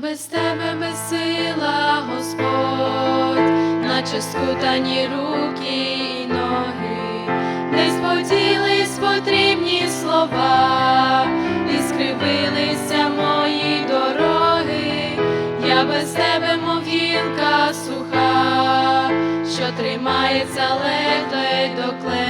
Без тебе безсила, Господь, наче скутані руки і ноги, десь поділись потрібні слова, і скривилися мої дороги, я без тебе, мов суха, що тримається ледве до клена,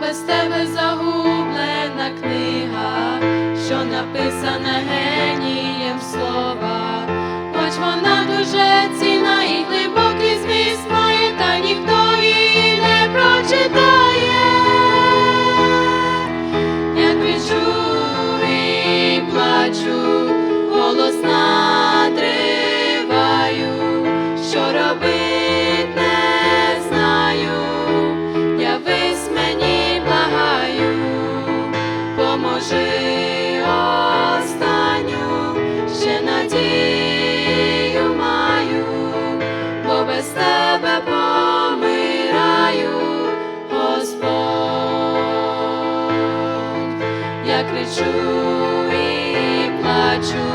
без тебе загублена книга, що написана генієм слов. Божий ще надію маю, бо без тебе помираю, Господь, я кричу і плачу.